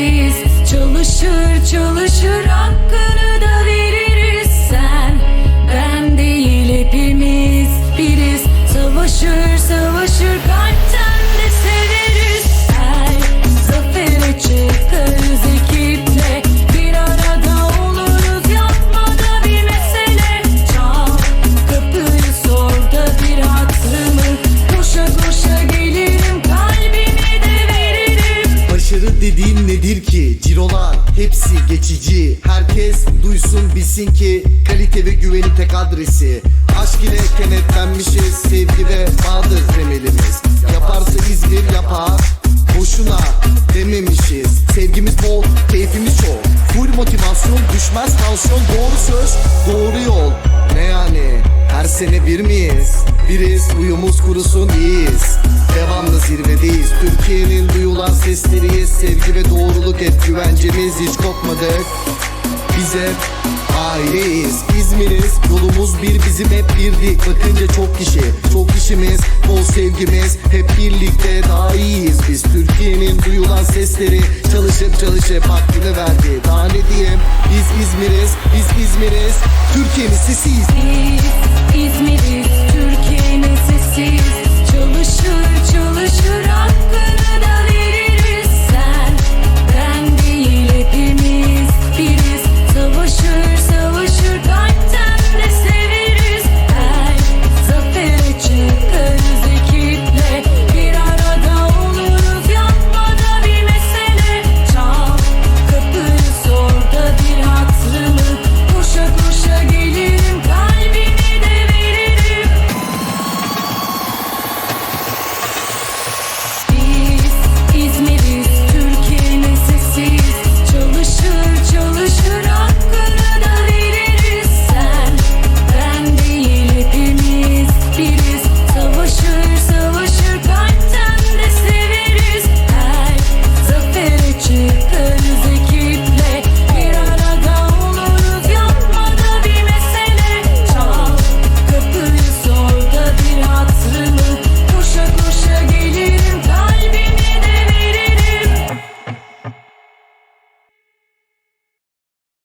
sessiz Çalışır çalışır Cirolar hepsi geçici. Herkes duysun bilsin ki Kalite ve güvenin tek adresi. Aşk ile kenetlenmişiz Sevgi ve bağdır temelimiz. Yaparsa İzmir yapar Boşuna dememişiz. Sevgimiz bol, keyfimiz çok. Full motivasyon, düşmez tansiyon. Doğru söz, doğru yol. Ne yani? Her sene bir miyiz? Biriz, uyumuz kurusun iyiyiz. Devamlı zirvedeyiz. Türkiye'nin duyulan sesleriyiz. Sevgi ve doğruluk hep güvencemiz Hiç kopmadık. Biz hep aileyiz İzmir'iz. Yolumuz bir bizim hep birdik Bakınca çok kişi Çok işimiz Bol sevgimiz Hep birlikte daha iyiyiz Biz. Türkiye'nin duyulan sesleri Çalışıp çalışıp hakkını verdi. Daha ne diyeyim? Biz İzmir'iz Biz İzmir'iz. Türkiye'nin sesiyiz. Biz İzmir'iz, Türkiye'nin sesiyiz